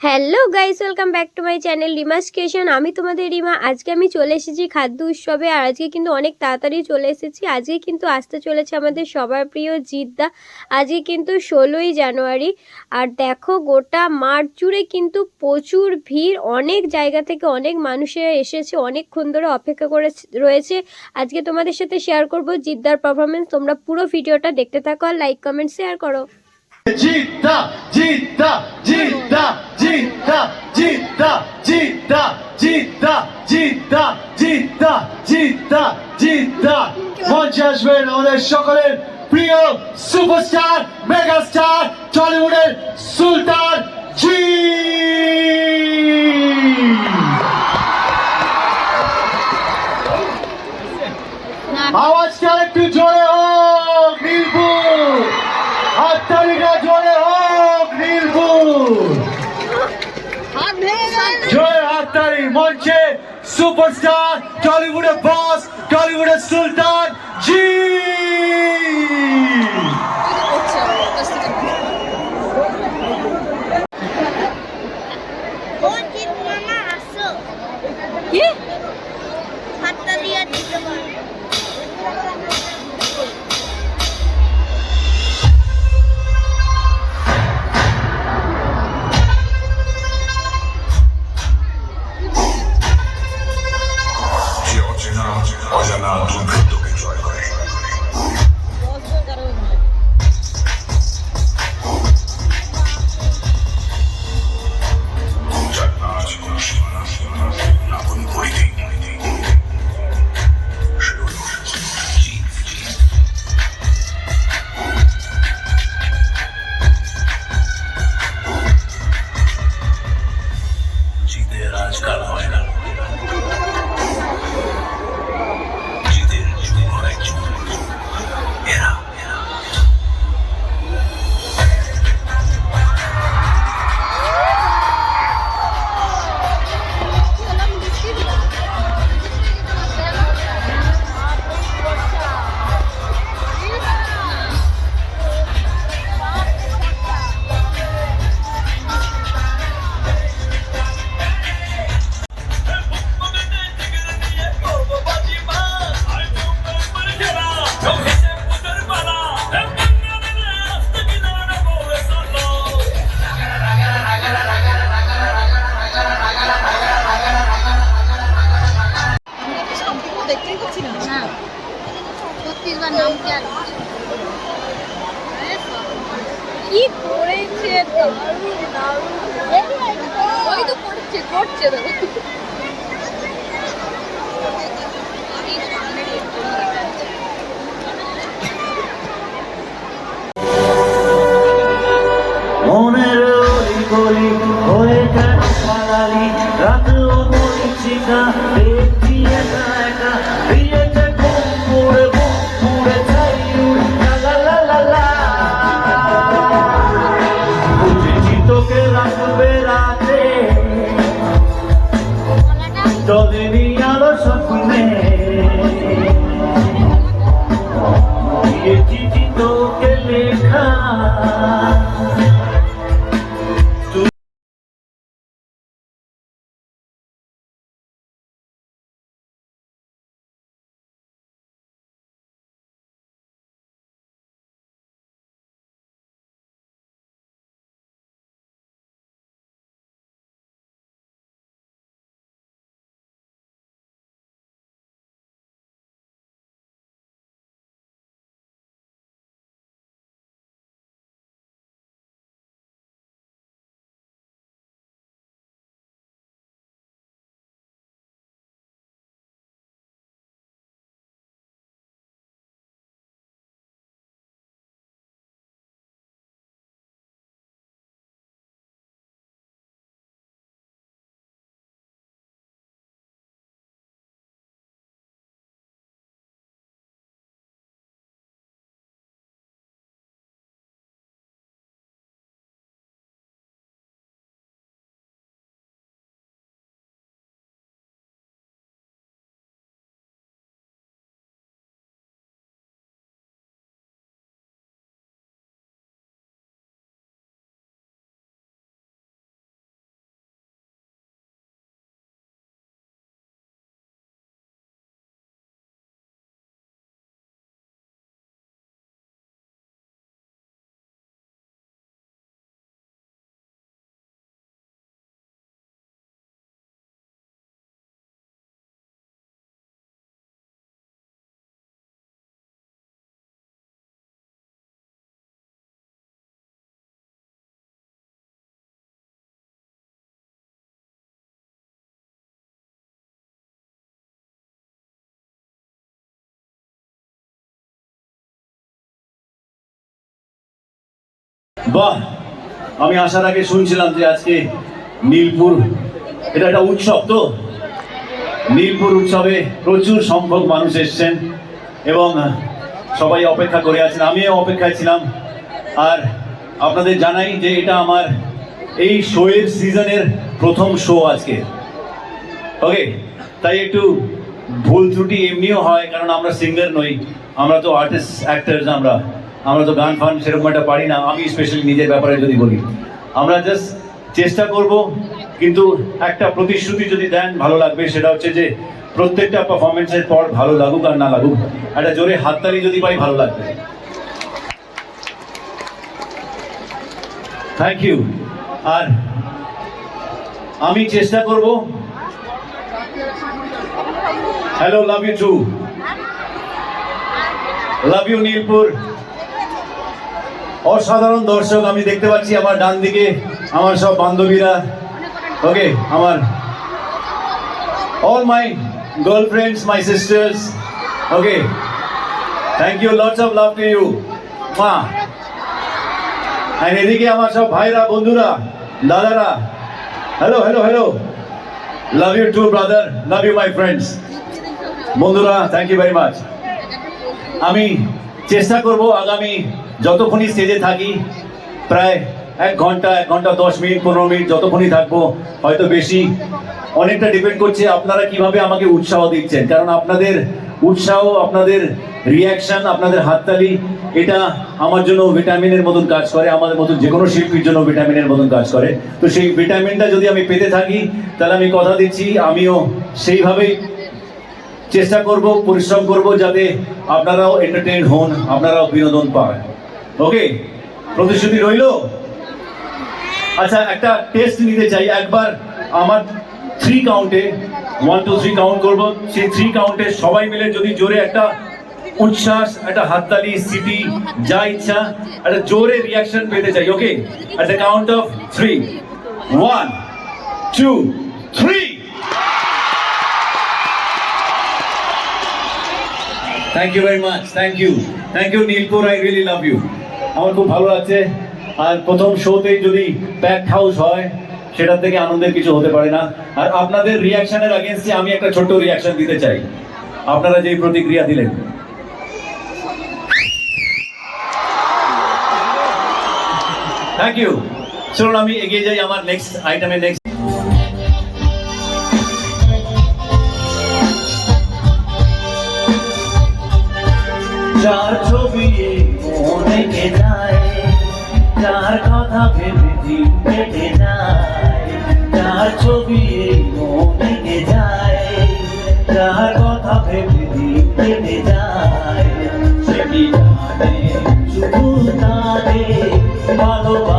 Hello guys welcome back to my channel Rima's creation আমি তোমাদের রিমা। আজকে আমি চলে এসেছি খাদ্য উৎসবে, আর আজকে কিন্তু অনেক তাড়াতাড়ি চলে এসেছি। আজকে কিন্তু আসতে চলেছে আমাদের সবার প্রিয় জিদ্দা। আজকে কিন্তু ষোলোই জানুয়ারি, আর দেখো গোটা মাঠ জুড়ে কিন্তু প্রচুর ভিড়। অনেক জায়গা থেকে অনেক মানুষেরা এসেছে, অনেকক্ষণ ধরে অপেক্ষা করে রয়েছে। আজকে তোমাদের সাথে শেয়ার করব জিদ্দার পারফরমেন্স তোমরা পুরো ভিডিওটা দেখতে থাকো আর লাইক কমেন্ট শেয়ার করো। জিদ্দা জিদ্দা জিদ্দা জিদ্দা জিদ্দা জিদ্দা জিদ্দা জিদ্দা জিদ্দা জিদ্দা জিদ্দা মঞ্চে আসবেন আমাদের সকলের প্রিয় সুপারস্টার মেগাস্টার টলিউডের সুলতান মঞ্চে সুপারস্টার টলিউডের বস টলিউডের সুলতান জি! ওই তো করছে করছে বাহ, আমি আসার আগে শুনছিলাম যে আজকে নীলপুর, এটা একটা উৎসব তো? নীলপুর উৎসবে প্রচুর সংখ্যক মানুষ এসছেন এবং সবাই অপেক্ষা করে আছেন, আমিও অপেক্ষায় ছিলাম। আর আপনাদের জানাই যে এটা আমার এই শোয়ের সিজনের প্রথম শো আজকে। ওকে, তাই একটু ভুল ত্রুটি এমনিও হয়, কারণ আমরা সিঙ্গার নই, আমরা তো আর্টিস্ট অ্যাক্টার্স আমরা। আমরা তো গান ফান সেরকম একটা পারি না, আমি স্পেশালি নিজের ব্যাপারে যদি বলি। আমরা জাস্ট চেষ্টা করব, কিন্তু একটা প্রতিশ্রুতি যদি দেন ভালো লাগবে, সেটা হচ্ছে যে প্রত্যেকটা পারফরমেন্সের পর ভালো লাগুক আর না লাগুক, একটা জোরে হাততালি যদি পাই ভালো লাগবে। থ্যাংক ইউ আর আমি চেষ্টা করব hello love you too love you Nilpur অসাধারণ দর্শক আমি দেখতে পাচ্ছি আমার ডান দিকে আমার সব বান্ধবীরা। ওকে, আমার all my girlfriends my sisters okay thank you lots of love to you মা আর এদিকে আমার সব ভাইরা, বন্ধুরা, দাদারা। Hello hello hello love you too brother love you my friends বন্ধুরা থ্যাংক ইউ ভেরি মাচ আমি চেষ্টা করব আগামী যতক্ষণই স্টেজে থাকি, প্রায় এক ঘণ্টা এক ঘণ্টা, দশ মিনিট, পনেরো মিনিট যতক্ষণই থাকব, হয়তো বেশি। অনেকটা ডিপেন্ড করছে আপনারা কীভাবে আমাকে উৎসাহ দিচ্ছেন। কারণ আপনাদের উৎসাহ, আপনাদের রিয়াকশন আপনাদের হাততালি, এটা আমার জন্য ভিটামিনের মতন কাজ করে, আমাদের মতন যে কোনো শিল্পীর জন্য ভিটামিনের মতন কাজ করে। তো সেই ভিটামিনটা যদি আমি পেতে থাকি, তাহলে আমি কথা দিচ্ছি, আমিও সেইভাবেই চেষ্টা করব, পরিশ্রম করব, যাতে আপনারাও এন্টারটেইন হন, আপনারাও বিনোদন পান। ওকে প্রতিশ্রুতি রইল? আচ্ছা একটা টেস্ট নিতে চাই। একবার আমার থ্রি কাউন্টে ওয়ান টু থ্রি কাউন্ট করব। সেই থ্রি কাউন্টে সবাই মিলে যদি জোরে একটা উচ্ছ্বাস, একটা হাততালি, সিটি, যা ইচ্ছা, একটা জোরে রিয়াকশন পেতে চাই। Okay the count of three one two three thank you very much thank you thank you Nilpur I really love you আমার খুব ভালো লাগছে। আর প্রথম শোতেই যদি প্যাক হাউস হয়, সেটা থেকে আনন্দের কিছু হতে পারে না। আর আপনাদের রিয়াকশনের আগেন্স্টে আমি একটা ছোট্ট রিয়াকশন দিতে চাই। আপনারা যেই প্রতিক্রিয়া দিলেন। থ্যাংক ইউ চলুন, আমি এগিয়ে যাই আমার নেক্সট আইটেমে নেক্সট যার ছবি মনে কে যায় যার কথা ভেবে দিন কেটে যায়, যার ছবি এই মনে যায়, যার কথা ভেবে দিন কেটে যায়, সে কি জানে? শুধু তারে ভালোবাসে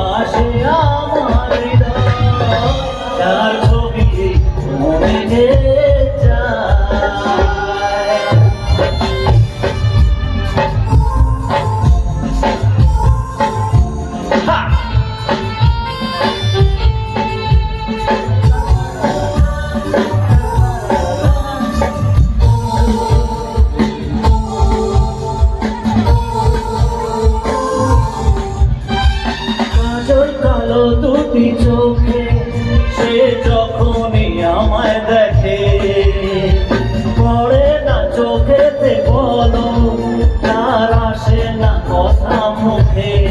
home, man.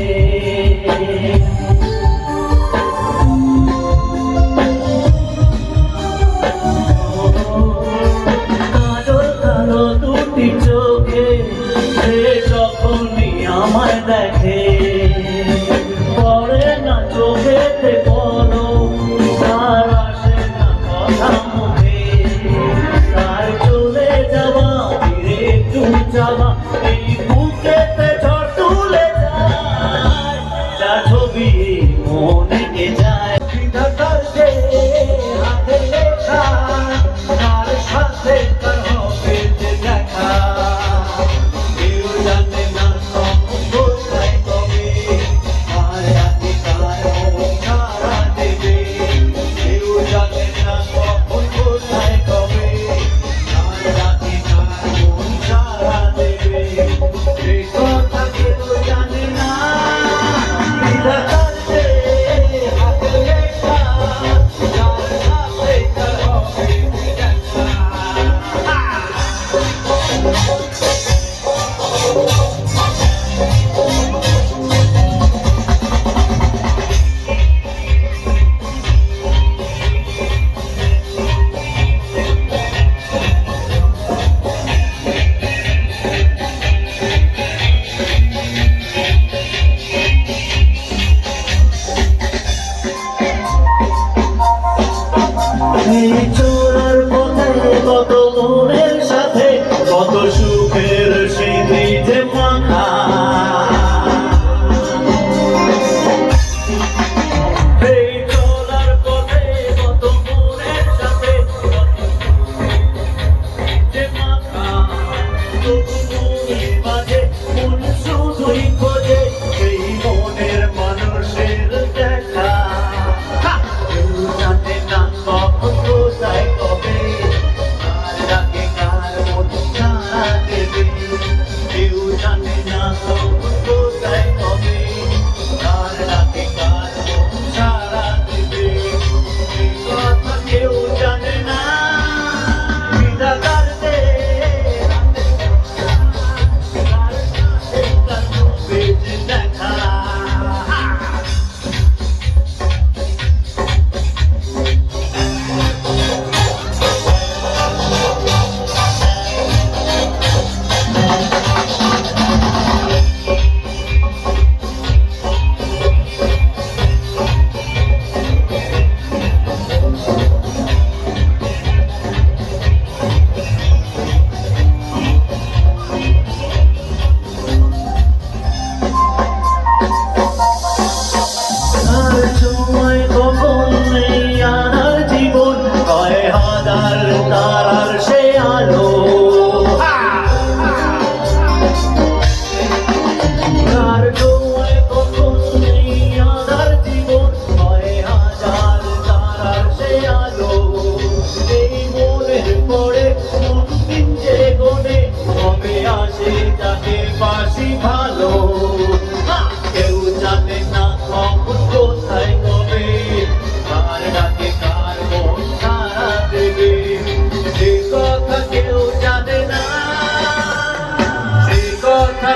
Thank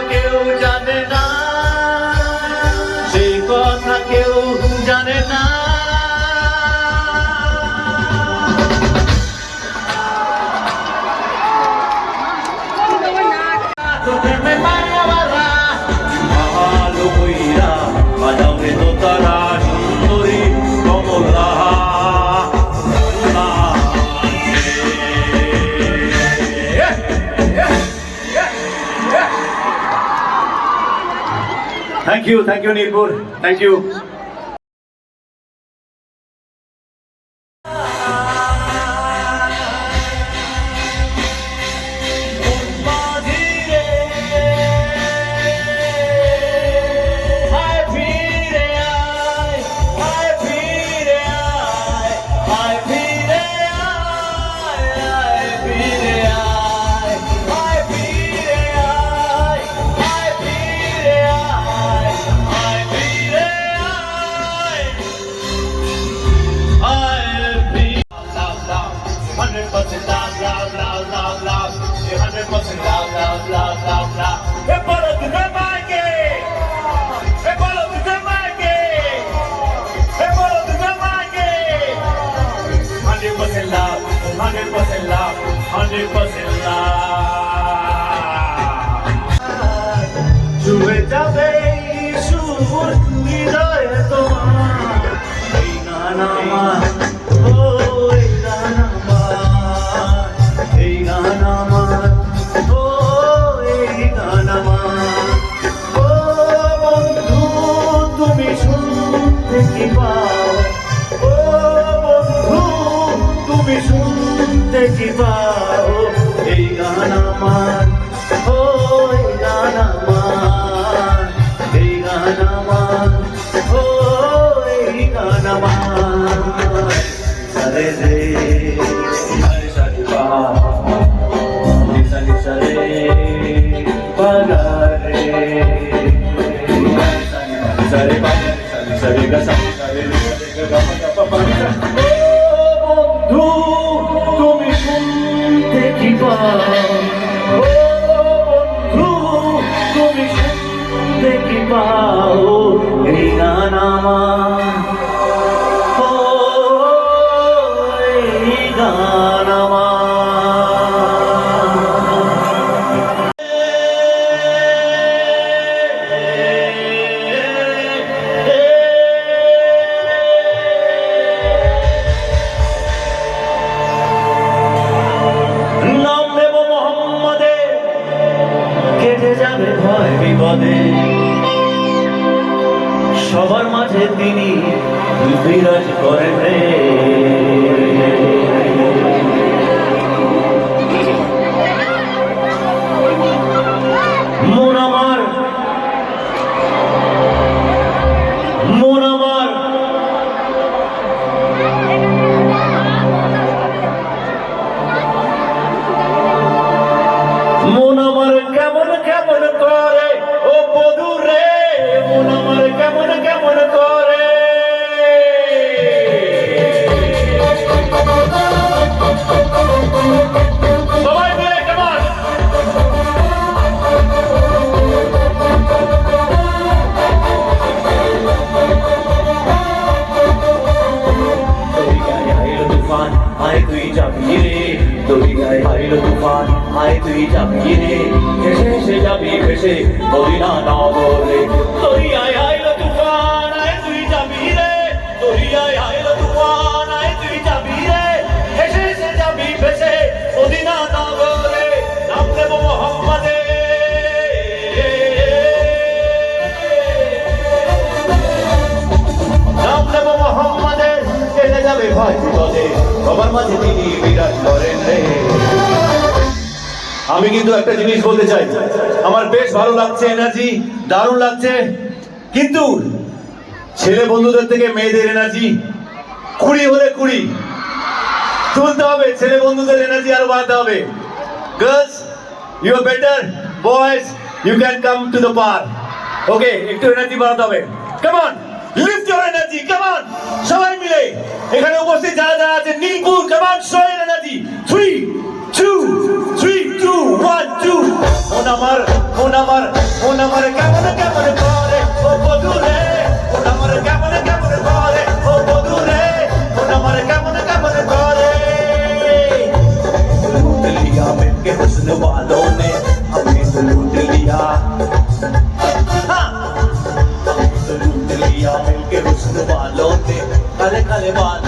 que eu já thank you thank you nirpur thank you. ছুয়ে যাবে সুর হৃদয়ে তোমার নানা Paga যাবে ভয় বিপদে। সবার মাঝে তিনি বিরাজ করেন রে। মদিনা নগরে। তোরি গায়ে তুফান, আয় তুই যাবি রে। তোরি গায়ে তুফান, আয় তুই যাবি রে। ভেসে ভেসে যাবি ভেসে মদিনা নগরে। নাম দেব মোহাম্মদে। নাম নেব মোহাম্মদের কেটে যাবে ভয় বিপদে। সবার মাঝে তিনি বিরাজ করেন রে আমি কিন্তু একটা জিনিস বলতে চাই। আমার বেশ ভালো লাগছে, এনার্জি, দারুণ লাগছে। কিন্তু ছেলে বন্ধুদের থেকে মেয়েদের এনার্জি কুড়ি হলে কুড়ি। তুলতে হবে, ছেলে বন্ধুদের এনার্জি আরও বাড়াতে হবে। Girls you are better boys you can come to the par okay একটু এনার্জি বাড়াতে হবে। কেমন লিফট ইউর এনার্জি কেমন সবাই মিলে এখানে উপস্থিত যারা যারা আছে নীলপুর কেমন show energy three two three two one two মন আমার মন আমার মন আমার কেমন কেমন করে ও বধুরে মন আমার কেমন কেমন করে ও বধুরে মন আমার কেমন কেমন করে लूट लिया मिलके हुस्न वालों ने हमें तो लूट लिया हाँ। हमें तो लूट लिया मिलके हुस्न वालों ने काले काले वालों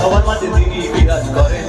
সবার মাঝে তিনি বিরাজ করেন।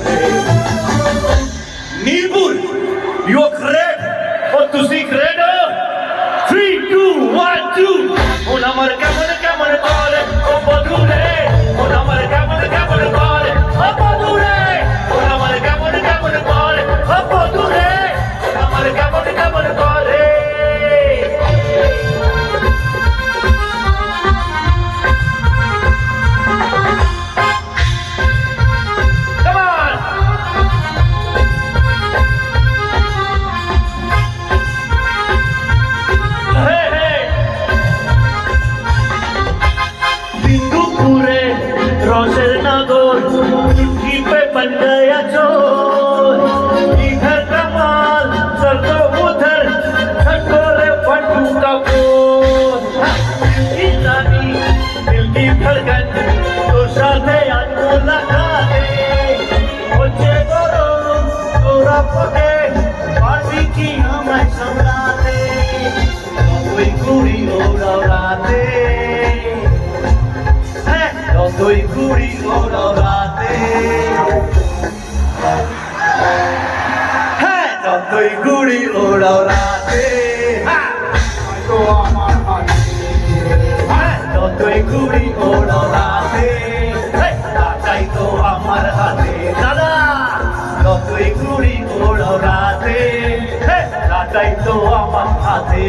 কি আমায় সামলাতে যতই ঘুরি ওরাও রাতে হ্যাঁ যতই ঘুরি ওরাও রাতে হ্যাঁ যতই ঘুরি ওরাও রাতে হ্যাঁ যতই ঘুরি রাতে হ্যাঁ, তাই তো আমার হাতে দাদা। যতই ঘুরি রাতে তাই তো আমার হাতে।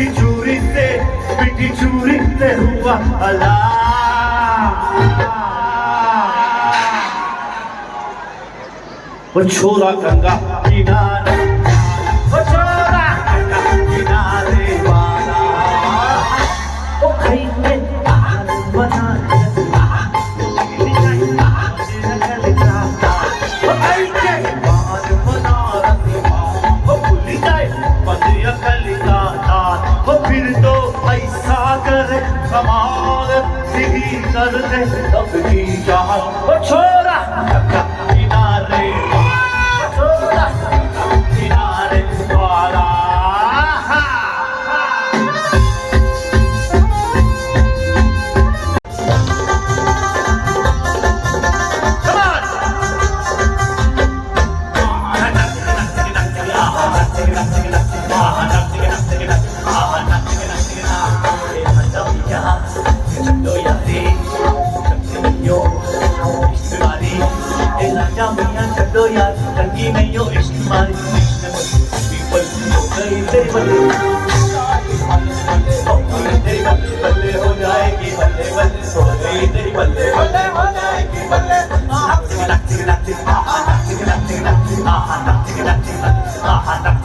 मिठी चूरी से मिठी चूरी से हुआ अला वो छोरा गंगा किनारा